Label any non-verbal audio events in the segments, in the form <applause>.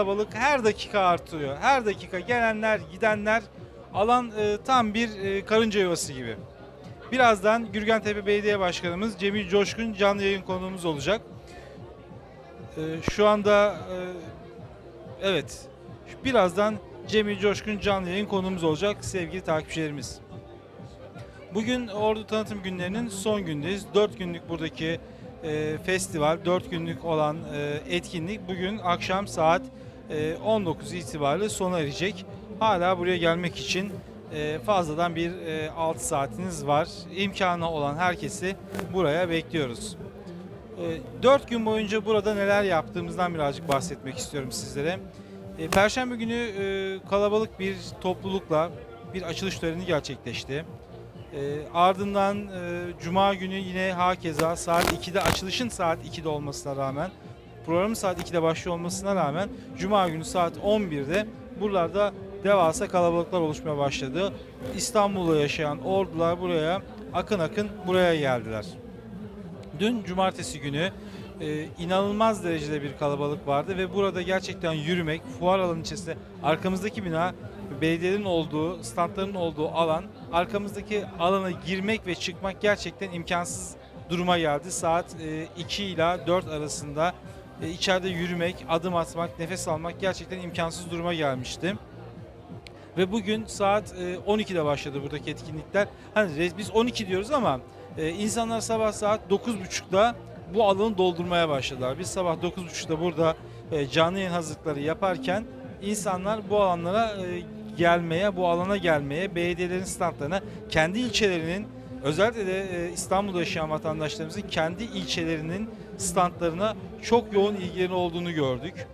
kalabalık her dakika artıyor. Her dakika gelenler, gidenler alan e, tam bir e, karınca yuvası gibi. Birazdan Gürgentepe Belediye Başkanımız Cemil Coşkun canlı yayın konuğumuz olacak. E, şu anda e, evet birazdan Cemil Coşkun canlı yayın konuğumuz olacak sevgili takipçilerimiz. Bugün Ordu Tanıtım Günlerinin son gündeyiz. 4 günlük buradaki e, festival, 4 günlük olan e, etkinlik bugün akşam saat 19 itibariyle sona erecek. Hala buraya gelmek için e, fazladan bir e, 6 saatiniz var. İmkanı olan herkesi buraya bekliyoruz. 4 gün boyunca burada neler yaptığımızdan birazcık bahsetmek istiyorum sizlere. E, Perşembe günü e, kalabalık bir toplulukla bir açılış töreni gerçekleşti. E, ardından e, Cuma günü yine hakeza saat 2'de açılışın saat 2'de olmasına rağmen programın saat 2'de başlıyor olmasına rağmen Cuma günü saat 11'de buralarda devasa kalabalıklar oluşmaya başladı. İstanbul'da yaşayan ordular buraya akın akın buraya geldiler. Dün cumartesi günü e, inanılmaz derecede bir kalabalık vardı ve burada gerçekten yürümek, fuar alanı içerisinde arkamızdaki bina belediyelerin olduğu, standların olduğu alan, arkamızdaki alana girmek ve çıkmak gerçekten imkansız duruma geldi. Saat e, 2 ila 4 arasında e, içeride yürümek, adım atmak, nefes almak gerçekten imkansız duruma gelmişti. Ve bugün saat e, 12'de başladı buradaki etkinlikler. Hani biz 12 diyoruz ama e, insanlar sabah saat 9.30'da bu alanı doldurmaya başladılar. Biz sabah 9.30'da burada e, canlı yayın hazırlıkları yaparken insanlar bu alanlara e, gelmeye, bu alana gelmeye, belediyelerin standlarına, kendi ilçelerinin özellikle de e, İstanbul'da yaşayan vatandaşlarımızın kendi ilçelerinin standlarına çok yoğun ilgileri olduğunu gördük.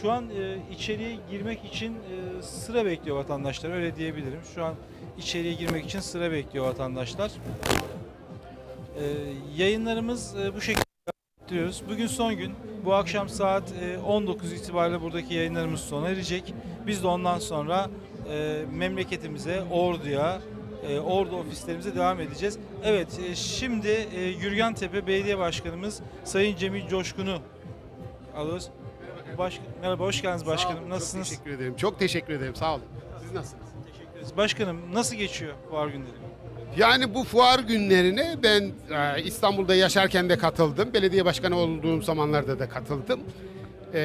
Şu an e, içeriye girmek için e, sıra bekliyor vatandaşlar öyle diyebilirim. Şu an içeriye girmek için sıra bekliyor vatandaşlar. Yayınlarımız bu şekilde yapıyoruz. Bugün son gün. Bu akşam saat e, 19 itibariyle buradaki yayınlarımız sona erecek. Biz de ondan sonra memleketimize, Ordu'ya, e, Ordu ofislerimize devam edeceğiz. Evet, e, şimdi e, Gürgentepe Belediye Başkanımız Sayın Cemil Coşkun'u alıyoruz. Baş, merhaba, hoş geldiniz Sağ olun, başkanım. Nasılsınız? Çok teşekkür ederim. Çok teşekkür ederim. Sağ olun. Siz nasılsınız? Teşekkür ederiz. Başkanım nasıl geçiyor fuar günleri? Yani bu fuar günlerine ben e, İstanbul'da yaşarken de katıldım. Belediye başkanı olduğum zamanlarda da katıldım. E,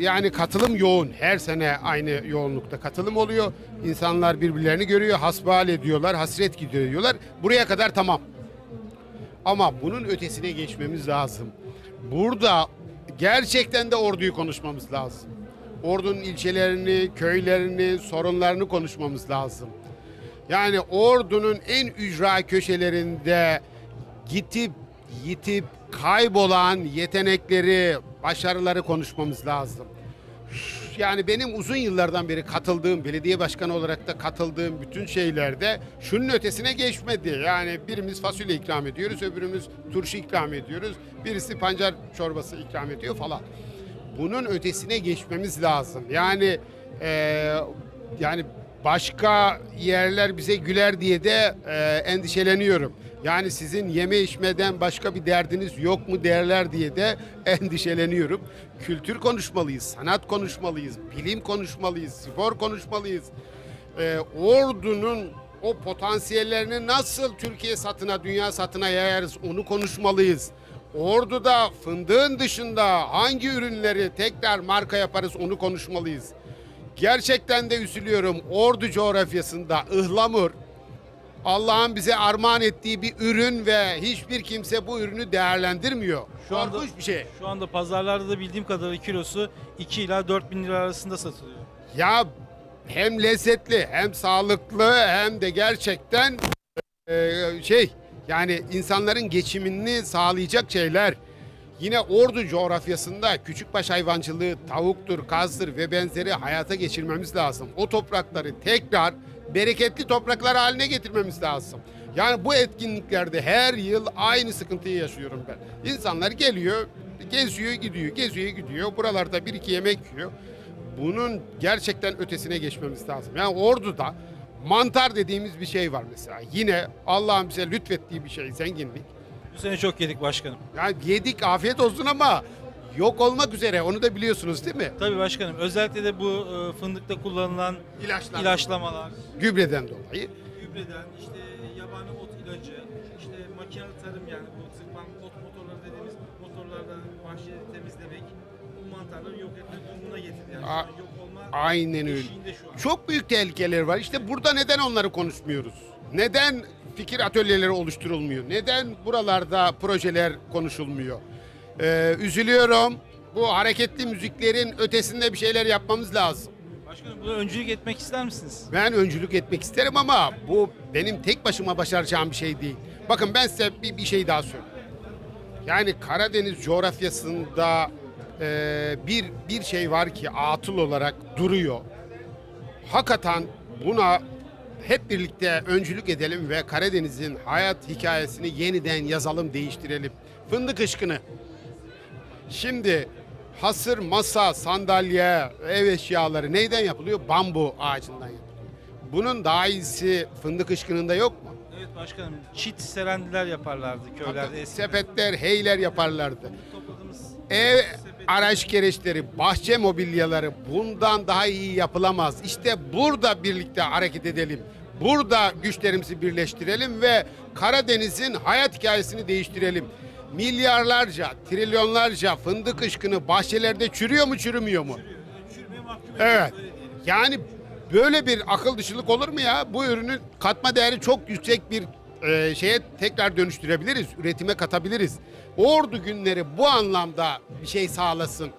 yani katılım yoğun. Her sene aynı yoğunlukta katılım oluyor. İnsanlar birbirlerini görüyor, hasbihal ediyorlar, hasret gidiyorlar. Buraya kadar tamam. Ama bunun ötesine geçmemiz lazım. Burada gerçekten de orduyu konuşmamız lazım. Ordunun ilçelerini, köylerini, sorunlarını konuşmamız lazım. Yani ordunun en ücra köşelerinde gitip yitip kaybolan yetenekleri, başarıları konuşmamız lazım. Yani benim uzun yıllardan beri katıldığım, belediye başkanı olarak da katıldığım bütün şeylerde şunun ötesine geçmedi. Yani birimiz fasulye ikram ediyoruz, öbürümüz turşu ikram ediyoruz, birisi pancar çorbası ikram ediyor falan. Bunun ötesine geçmemiz lazım. Yani eee, yani başka yerler bize güler diye de eee, endişeleniyorum. Yani sizin yeme içmeden başka bir derdiniz yok mu derler diye de <laughs> endişeleniyorum. Kültür konuşmalıyız, sanat konuşmalıyız, bilim konuşmalıyız, spor konuşmalıyız. Eee, ordunun o potansiyellerini nasıl Türkiye satına, dünya satına yayarız onu konuşmalıyız. Ordu'da fındığın dışında hangi ürünleri tekrar marka yaparız onu konuşmalıyız. Gerçekten de üzülüyorum. Ordu coğrafyasında ıhlamur Allah'ın bize armağan ettiği bir ürün ve hiçbir kimse bu ürünü değerlendirmiyor. Şu anda- Korkunç bir şey. Şu anda pazarlarda da bildiğim kadarıyla kilosu 2 ila 4 bin lira arasında satılıyor. Ya hem lezzetli hem sağlıklı hem de gerçekten e, şey yani insanların geçimini sağlayacak şeyler. Yine Ordu coğrafyasında küçükbaş hayvancılığı, tavuktur, kazdır ve benzeri hayata geçirmemiz lazım. O toprakları tekrar bereketli topraklar haline getirmemiz lazım. Yani bu etkinliklerde her yıl aynı sıkıntıyı yaşıyorum ben. İnsanlar geliyor, geziyor, gidiyor, geziyor, gidiyor. Buralarda bir iki yemek yiyor. Bunun gerçekten ötesine geçmemiz lazım. Yani Ordu'da mantar dediğimiz bir şey var mesela. Yine Allah'ın bize lütfettiği bir şey, zenginlik. Bu sene çok yedik başkanım. Yani yedik afiyet olsun ama yok olmak üzere. Onu da biliyorsunuz değil mi? Tabii başkanım özellikle de bu e, fındıkta kullanılan İlaçlar. ilaçlamalar, Gübreden dolayı. gübreden, işte yabani ot ilacı, işte makinalı tarım yani bu tırpan ot motorları dediğimiz motorlarda bahçeleri temizlemek, bu mantarları yok etme durumuna getirdi. Yani şu A- an yok olma Aynen öyle. eşiğinde şu an. Çok büyük tehlikeler var. İşte burada neden onları konuşmuyoruz? Neden fikir atölyeleri oluşturulmuyor? Neden buralarda projeler konuşulmuyor? Ee, üzülüyorum. Bu hareketli müziklerin ötesinde bir şeyler yapmamız lazım. Başkanım buna öncülük etmek ister misiniz? Ben öncülük etmek isterim ama bu benim tek başıma başaracağım bir şey değil. Bakın ben size bir, bir şey daha söyleyeyim. Yani Karadeniz coğrafyasında e, bir bir şey var ki atıl olarak duruyor. Hakikaten buna hep birlikte öncülük edelim ve Karadeniz'in hayat hikayesini yeniden yazalım, değiştirelim. Fındık ışkını. Şimdi hasır, masa, sandalye, ev eşyaları neyden yapılıyor? Bambu ağacından yapılıyor. Bunun daha iyisi fındık ışkınında yok mu? Evet başkanım çit serendiler yaparlardı köylerde eskiden. Sepetler, heyler yaparlardı. Topladığımız Ev araç gereçleri, bahçe mobilyaları bundan daha iyi yapılamaz. İşte burada birlikte hareket edelim. Burada güçlerimizi birleştirelim ve Karadeniz'in hayat hikayesini değiştirelim. Milyarlarca, trilyonlarca fındık ışkını bahçelerde çürüyor mu çürümüyor mu? mahkum Evet. Yani böyle bir akıl dışılık olur mu ya? Bu ürünün katma değeri çok yüksek bir e, şeye tekrar dönüştürebiliriz. Üretime katabiliriz. Ordu günleri bu anlamda bir şey sağlasın.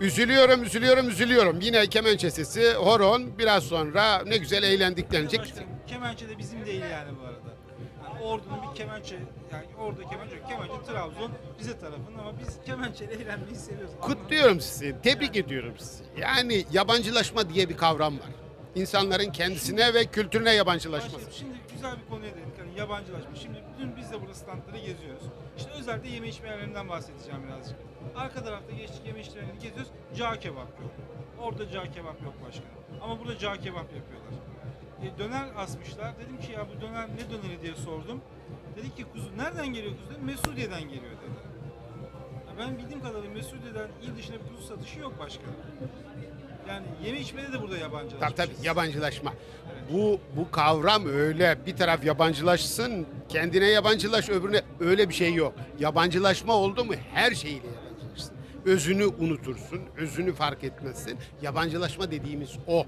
Üzülüyorum, üzülüyorum, üzülüyorum. Yine kemençe sesi, horon biraz sonra ne güzel eğlendik denecek. Başkanım, kemençe de bizim değil yani bu arada. Yani Ordu'nun bir kemençe, yani orada kemençe yok. Kemençe Trabzon, bize tarafın ama biz kemençeyle eğlenmeyi seviyoruz. Kutluyorum sizi, tebrik ediyorum sizi. Yani yabancılaşma diye bir kavram var. İnsanların kendisine ve kültürüne yabancılaşması. Şimdi güzel bir konuya değindik. Hani yabancılaşma. Şimdi dün biz de burada standları geziyoruz. İşte özellikle yeme içme yerlerinden bahsedeceğim birazcık. Arka tarafta geçtik yeme içme yerlerini geziyoruz. Cağ kebap yok. Orada cağ kebap yok başkanım. Ama burada cağ kebap yapıyorlar. E, döner asmışlar. Dedim ki ya bu döner ne döneri diye sordum. Dedi ki kuzu nereden geliyor kuzu? Dedim, Mesudiye'den geliyor dedi. Ya ben bildiğim kadarıyla Mesudiye'den il dışına bir kuzu satışı yok başkanım. Yani yeme içmede de burada yabancılaşmışız. Tabii tabii yabancılaşma. Bu bu kavram öyle bir taraf yabancılaşsın, kendine yabancılaş öbürüne öyle bir şey yok. Yabancılaşma oldu mu her şeyiyle yabancılaşsın. Özünü unutursun, özünü fark etmezsin. Yabancılaşma dediğimiz o.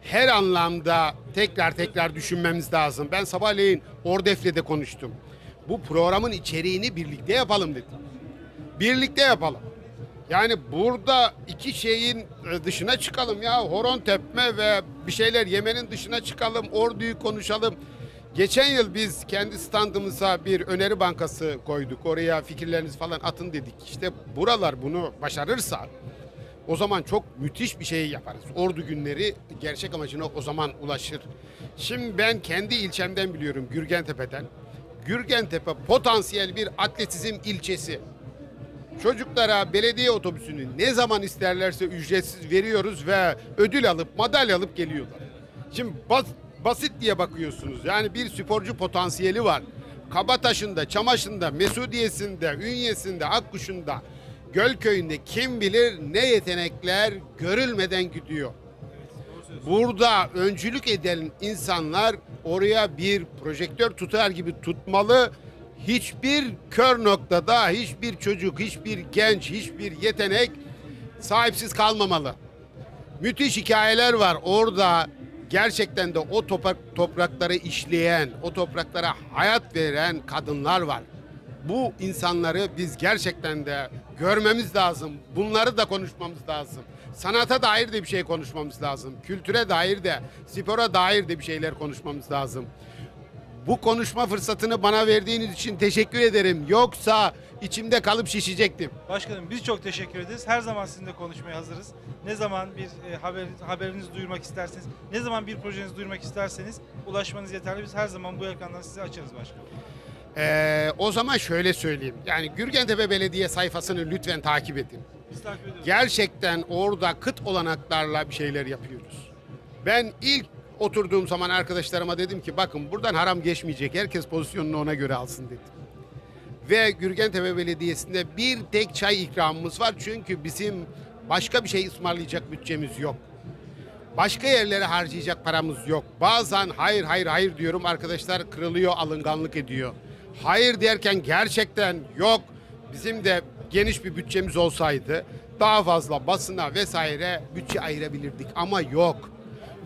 Her anlamda tekrar tekrar düşünmemiz lazım. Ben sabahleyin Ordef'le konuştum. Bu programın içeriğini birlikte yapalım dedim. Birlikte yapalım. Yani burada iki şeyin e, dışına çıkalım ya. Horon tepme ve bir şeyler yemenin dışına çıkalım. Orduyu konuşalım. Geçen yıl biz kendi standımıza bir öneri bankası koyduk. Oraya fikirlerinizi falan atın dedik. İşte buralar bunu başarırsa o zaman çok müthiş bir şey yaparız. Ordu günleri gerçek amacına o zaman ulaşır. Şimdi ben kendi ilçemden biliyorum Gürgentepe'den. Gürgentepe potansiyel bir atletizm ilçesi. Çocuklara belediye otobüsünü ne zaman isterlerse ücretsiz veriyoruz ve ödül alıp madalya alıp geliyorlar. Şimdi bas- basit diye bakıyorsunuz. Yani bir sporcu potansiyeli var. Kabataş'ında, Çamaş'ında, Mesudiye'sinde, Ünye'sinde, Akkuş'unda, Gölköy'ünde kim bilir ne yetenekler görülmeden gidiyor. Burada öncülük eden insanlar oraya bir projektör tutar gibi tutmalı. Hiçbir kör noktada hiçbir çocuk, hiçbir genç, hiçbir yetenek sahipsiz kalmamalı. Müthiş hikayeler var orada. Gerçekten de o toprak, toprakları işleyen, o topraklara hayat veren kadınlar var. Bu insanları biz gerçekten de görmemiz lazım. Bunları da konuşmamız lazım. Sanata dair de bir şey konuşmamız lazım. Kültüre dair de, spora dair de bir şeyler konuşmamız lazım. Bu konuşma fırsatını bana verdiğiniz için teşekkür ederim. Yoksa içimde kalıp şişecektim. Başkanım biz çok teşekkür ederiz. Her zaman sizinle konuşmaya hazırız. Ne zaman bir e, haber, haberinizi duyurmak isterseniz, ne zaman bir projenizi duyurmak isterseniz ulaşmanız yeterli. Biz her zaman bu ekrandan sizi açarız başkanım. Ee, o zaman şöyle söyleyeyim. Yani Gürgentepe Belediye sayfasını lütfen takip edin. Biz takip ediyoruz. Gerçekten orada kıt olanaklarla bir şeyler yapıyoruz. Ben ilk oturduğum zaman arkadaşlarıma dedim ki bakın buradan haram geçmeyecek. Herkes pozisyonunu ona göre alsın dedim. Ve Gürgentepe Belediyesi'nde bir tek çay ikramımız var. Çünkü bizim başka bir şey ısmarlayacak bütçemiz yok. Başka yerlere harcayacak paramız yok. Bazen hayır hayır hayır diyorum arkadaşlar kırılıyor alınganlık ediyor. Hayır derken gerçekten yok. Bizim de geniş bir bütçemiz olsaydı daha fazla basına vesaire bütçe ayırabilirdik ama yok.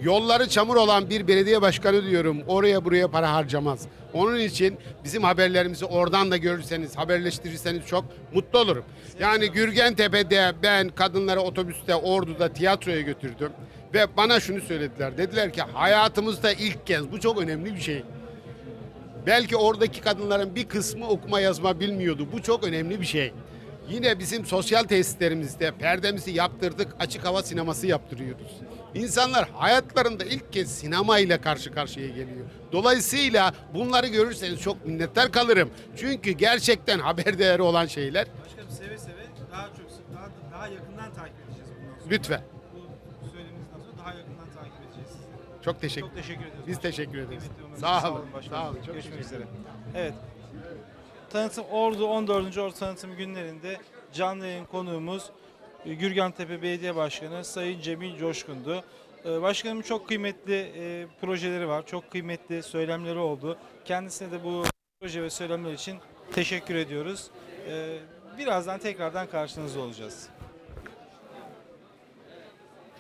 Yolları çamur olan bir belediye başkanı diyorum oraya buraya para harcamaz. Onun için bizim haberlerimizi oradan da görürseniz, haberleştirirseniz çok mutlu olurum. Yani Gürgentepe'de ben kadınları otobüste, Ordu'da tiyatroya götürdüm. Ve bana şunu söylediler. Dediler ki hayatımızda ilk kez bu çok önemli bir şey. Belki oradaki kadınların bir kısmı okuma yazma bilmiyordu. Bu çok önemli bir şey. Yine bizim sosyal tesislerimizde perdemizi yaptırdık, açık hava sineması yaptırıyoruz. İnsanlar hayatlarında ilk kez sinemayla karşı karşıya geliyor. Dolayısıyla bunları görürseniz çok minnettar kalırım. Çünkü gerçekten haber değeri olan şeyler. Başkanım seve seve daha çok daha, daha yakından takip edeceğiz bundan sonra. Lütfen. Bu söyleminizden sonra daha yakından takip edeceğiz. Çok teşekkür Çok teşekkür ediyoruz. Biz teşekkür ederiz. Ömrünüz. Sağ olun. Sağ olun. Çok Görüşmek üzere. Evet. Tanıtım Ordu 14. Ordu Tanıtım günlerinde canlı yayın konuğumuz Gürgentepe Belediye Başkanı Sayın Cemil Coşkun'du. E, Başkanımın çok kıymetli e, projeleri var. Çok kıymetli söylemleri oldu. Kendisine de bu proje ve söylemler için teşekkür ediyoruz. E, Birazdan tekrardan karşınızda olacağız.